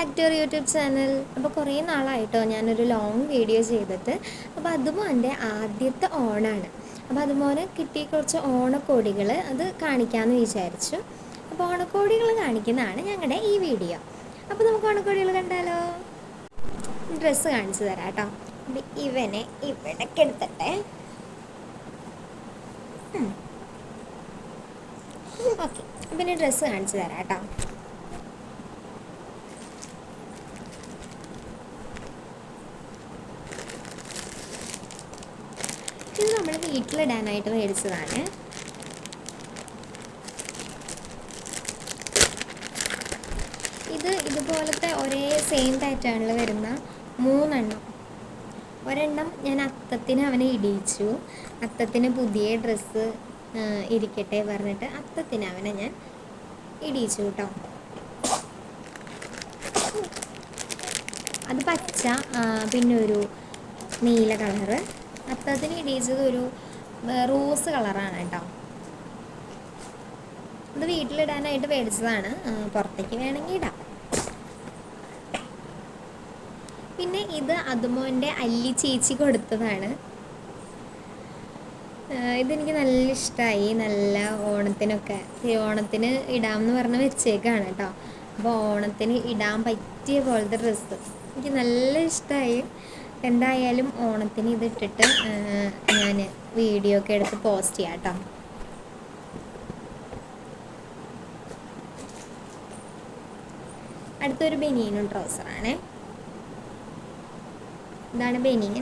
Back to YouTube channel അപ്പോൾ കുറേ നാളായിട്ടോ ഞാനൊരു ലോങ് വീഡിയോ ചെയ്തിട്ട്. അപ്പോൾ അതും എന്റെ ആദ്യത്തെ ഓണാണ് അപ്പോൾ അതുപോലെ കിട്ടിയ കുറച്ച് ഓണക്കോടികൾ അത് കാണിക്കാമെന്ന് വിചാരിച്ചു. അപ്പോൾ ഓണക്കോടികൾ കാണിക്കുന്നതാണ് ഞങ്ങളുടെ ഈ വീഡിയോ അപ്പോൾ നമുക്ക് ഓണക്കോടികൾ കണ്ടാലോ? ഡ്രസ്സ് കാണിച്ചു തരാം കേട്ടോ. ഇവനെ ഇവിടെ എടുത്തട്ടെ ഓക്കെ. പിന്നെ ഡ്രസ്സ് കാണിച്ചു തരാം കേട്ടോ ഇത് നമ്മൾ വീട്ടിലിടാനായിട്ട് മേടിച്ചതാണ്. ഇത് ഇതുപോലത്തെ ഒരേ സെയിം പാറ്റേണിൽ വരുന്ന മൂന്നെണ്ണം. ഒരെണ്ണം ഞാൻ അത്തത്തിന് അവനെ ഇടിയിച്ചു. അത്തത്തിന് പുതിയ ഡ്രസ്സ് ഇരിക്കട്ടെ പറഞ്ഞിട്ട് അത്തത്തിന് അവനെ ഞാൻ ഇടിയിച്ചു കേട്ടോ അത് പച്ച പിന്നെ ഒരു നീല കളറ്. അത്തത്തിന് ഇടിയിച്ചത് ഒരു റോസ് കളറാണ് കേട്ടോ. ഇത് വീട്ടിലിടാനായിട്ട് മേടിച്ചതാണ്. പുറത്തേക്ക് വേണമെങ്കിൽ ഇടാം. പിന്നെ ഇത് അതുമോന്റെ അല്ലി ചേച്ചി കൊടുത്തതാണ്. ഇതെനിക്ക് നല്ല ഇഷ്ടമായി നല്ല ഓണത്തിനൊക്കെ. ഓണത്തിന് ഇടാമെന്ന് പറഞ്ഞ് വെച്ചേക്കാണ് കേട്ടോ. അപ്പോൾ ഓണത്തിന് ഇടാൻ പറ്റിയ പോലത്തെ ഡ്രസ്സ്. എനിക്ക് നല്ല ഇഷ്ടമായി എന്തായാലും ഓണത്തിന് ഇത് ഇട്ടിട്ട് ഞാൻ വീഡിയോ ഒക്കെ എടുത്ത് പോസ്റ്റ് ചെയ്യാം കേട്ടോ അടുത്തൊരു ബെനീനും ട്രൗസറാണ് ഇതാണ് ബെനീൻ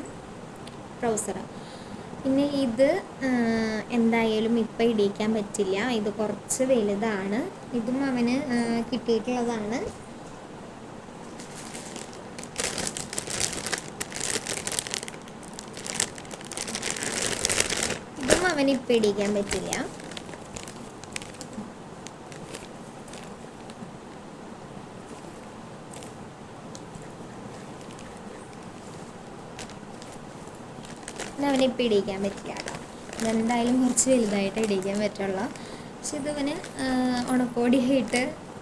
ട്രൗസർ പിന്നെ ഇത് എന്തായാലും ഇപ്പം ഇടിയിക്കാൻ പറ്റില്ല. ഇത് കുറച്ച് വലുതാണ്. ഇതും അവന് കിട്ടിയിട്ടുള്ളതാണ് ഇതും അവന് ഇപ്പം ഇടിയിക്കാൻ പറ്റില്ല. അവന് ഇപ്പം ഇടിയിക്കാൻ പറ്റില്ല കേട്ടോ. ഇതെന്തായാലും കുറച്ച് വലുതായിട്ട് ഇടിയിക്കാൻ പറ്റുള്ളൂ. പക്ഷെ ഇതിവന് ഉണക്കോടിയായിട്ട്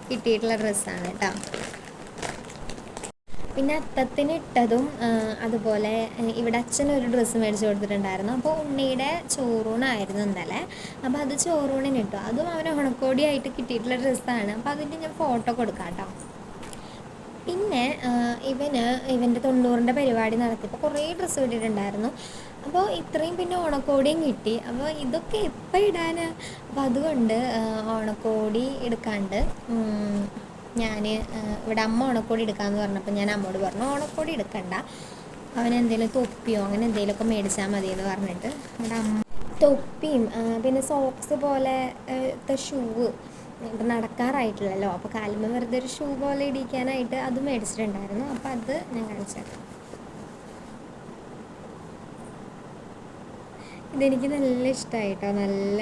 കിട്ടിയിട്ടുള്ള ഡ്രസ്സാണ് കേട്ടോ. പിന്നെ അത്തത്തിന് ഇട്ടതും അതുപോലെ ഇവിടെ അച്ഛൻ ഒരു ഡ്രസ്സ് മേടിച്ച് കൊടുത്തിട്ടുണ്ടായിരുന്നു. അപ്പോൾ ഉണ്ണിയുടെ ചോറൂണായിരുന്നു ഇന്നലെ. അപ്പോൾ അത് ചോറൂണിന് ഇട്ടു. അതും അവന് ഉണക്കോടിയായിട്ട് കിട്ടിയിട്ടുള്ള ഡ്രസ്സാണ് അപ്പോൾ അതിന്റെ ഞാൻ ഫോട്ടോ കൊടുക്കാം കേട്ടോ പിന്നെ ഇവന് ഇവന്റെ തൊണ്ണൂറിന്റെ പരിപാടി നടത്തിയപ്പോൾ കുറേ ഡ്രസ്സ് കിട്ടിയിട്ടുണ്ടായിരുന്നു അപ്പോൾ ഇത്രയും പിന്നെ ഓണക്കോടിയും കിട്ടി. അപ്പോൾ ഇതൊക്കെ എപ്പോൾ ഇടാനാണ് അപ്പോൾ അതുകൊണ്ട് ഓണക്കോടി എടുക്കാണ്ട് ഞാൻ ഇവിടെ അമ്മ ഓണക്കോടി എടുക്കാമെന്ന് പറഞ്ഞപ്പോൾ ഞാൻ അമ്മോട് പറഞ്ഞു ഓണക്കോടി എടുക്കണ്ട. അവൻ എന്തെങ്കിലും തൊപ്പിയോ അങ്ങനെ എന്തെങ്കിലുമൊക്കെ മേടിച്ചാൽ മതി എന്ന് പറഞ്ഞിട്ട് ഇവിടെ അമ്മ തൊപ്പിയും പിന്നെ സോക്സ് പോലെ ഷൂ ഇപ്പം നടക്കാറായിട്ടില്ലല്ലോ. അപ്പോൾ കാലുമ്മ വെറുതെ ഒരു ഷൂ പോലെ ഇടിക്കാനായിട്ട് അത് മേടിച്ചിട്ടുണ്ടായിരുന്നു. അപ്പോൾ അത് ഞാൻ കാണിച്ചത് ഇതെനിക്ക് നല്ല ഇഷ്ടമായിട്ടോ നല്ല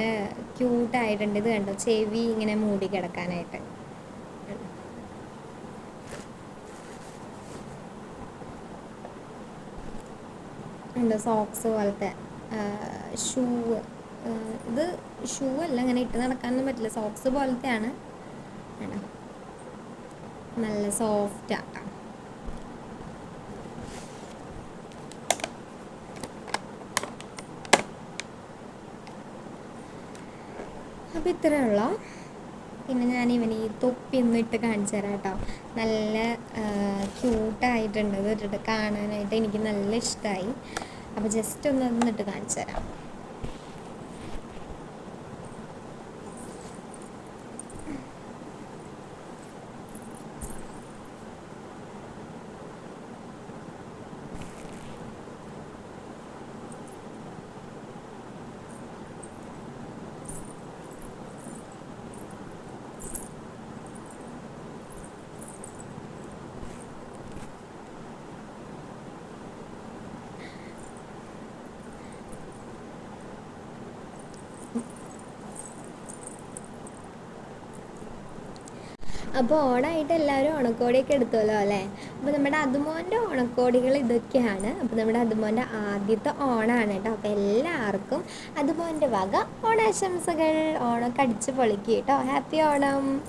ക്യൂട്ടായിട്ടുണ്ട് ഇത് കണ്ടോ? ചെവി ഇങ്ങനെ മൂടി കിടക്കാനായിട്ട്. ഉണ്ട് സോക്സ് പോലത്തെ ഷൂ ഇത് ഷൂ അല്ല ഇങ്ങനെ ഇട്ട് നടക്കാനൊന്നും പറ്റില്ല സോക്സ് പോലത്തെയാണ്. ആണ്. നല്ല സോഫ്റ്റ് ആട്ടോ അപ്പോൾ ഇത്രയേ ഉള്ളൂ. പിന്നെ ഞാൻ ഇവന് ഈ തൊപ്പി ഒന്നും ഇട്ട് കാണിച്ചു തരാം കേട്ടോ. നല്ല ക്യൂട്ടായിട്ടുണ്ട് അത് കാണാനായിട്ട് എനിക്ക് നല്ല ഇഷ്ടമായി അപ്പോൾ ജസ്റ്റ് ഒന്ന് അതൊന്നിട്ട് കാണിച്ചു തരാം. അപ്പോൾ ഓണമായിട്ട് എല്ലാവരും ഓണക്കോടിയൊക്കെ എടുത്തല്ലോ അല്ലേ? അപ്പോൾ നമ്മുടെ അതുമോന്റെ ഓണക്കോടികൾ ഇതൊക്കെയാണ്. അപ്പോൾ നമ്മുടെ അതുമോന്റെ ആദ്യത്തെ ഓണമാണ് കേട്ടോ. അപ്പോൾ എല്ലാവർക്കും അതുമോന്റെ വക ഓണാശംസകൾ. ഓണമൊക്കെ അടിച്ച് പൊളിക്കുക കേട്ടോ. ഹാപ്പി ഓണം.